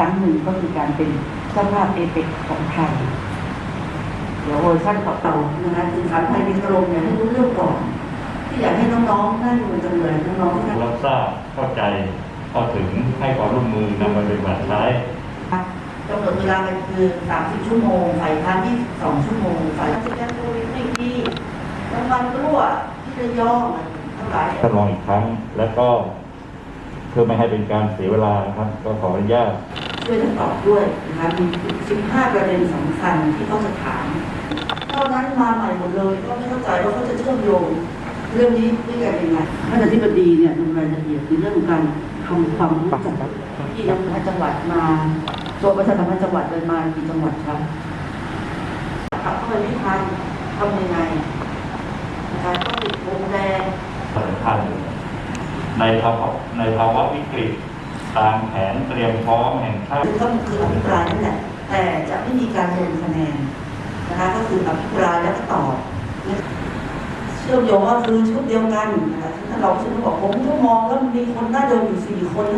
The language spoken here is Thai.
ครั้งหนึ่งก็คือการเป็นเจ้าภาพเอเปกของไทย เดี๋ยวเวอร์ชันต่อเต่านะคะสื่อสารไทยมีกรมเนี่ยให้รู้เรื่องก่อน ที่อยากให้น้องๆน่าดูจังเลยน้องๆที่นั่นรับทราบเข้าใจเข้าถึงให้ความร่วมมือนำไปปฏิบัติใช้กำหนดเวลากันคือ 30 ชั่วโมงฝ่ายค้าน22 ชั่วโมงฝ่ายราชการโควิดไม่ดีน้ำมันรั่วที่ระยองทั้งหลายทดลองอีกครั้งแล้วก็เพื่อไม่ให้เป็นการเสียเวลานะครับ ก็ขออนุญาตช่วยกันตอบด้วยนะคะมี15 ประเด็นสำคัญที่เขาจะถามเท่านั้นมาใหม่หมดเลยก็ไม่เข้าใจว่าเขาจะเชื่อมโยงเรื่องนี้ด้วยกันยังไงท่านอธิบดีเนี่ยลงรายละเอียดในเรื่องการทำความรู้จักที่นำจังหวัดมาตัวประชาสัมพันธ์จังหวัดเลยมากี่จังหวัดครับขับเข้าไปไม่ทันทำยังไงนะคะต้องติดวงแดงสำคัญ ในภาวะในภาวะวิกฤต ตามแผนเตรียมพร้อมแห่งชาติก็คืออภิปรายนั่นแหละแต่จะไม่มีการลงคะแนนนะคะก็คืออภิปรายแล้วก็ตอบเชื่อมโยงว่าคือชุดเดียวกันนะคะท่านรองชุดบอกผมก็มองแล้วมีคนน่าเดิมอยู่สี่คน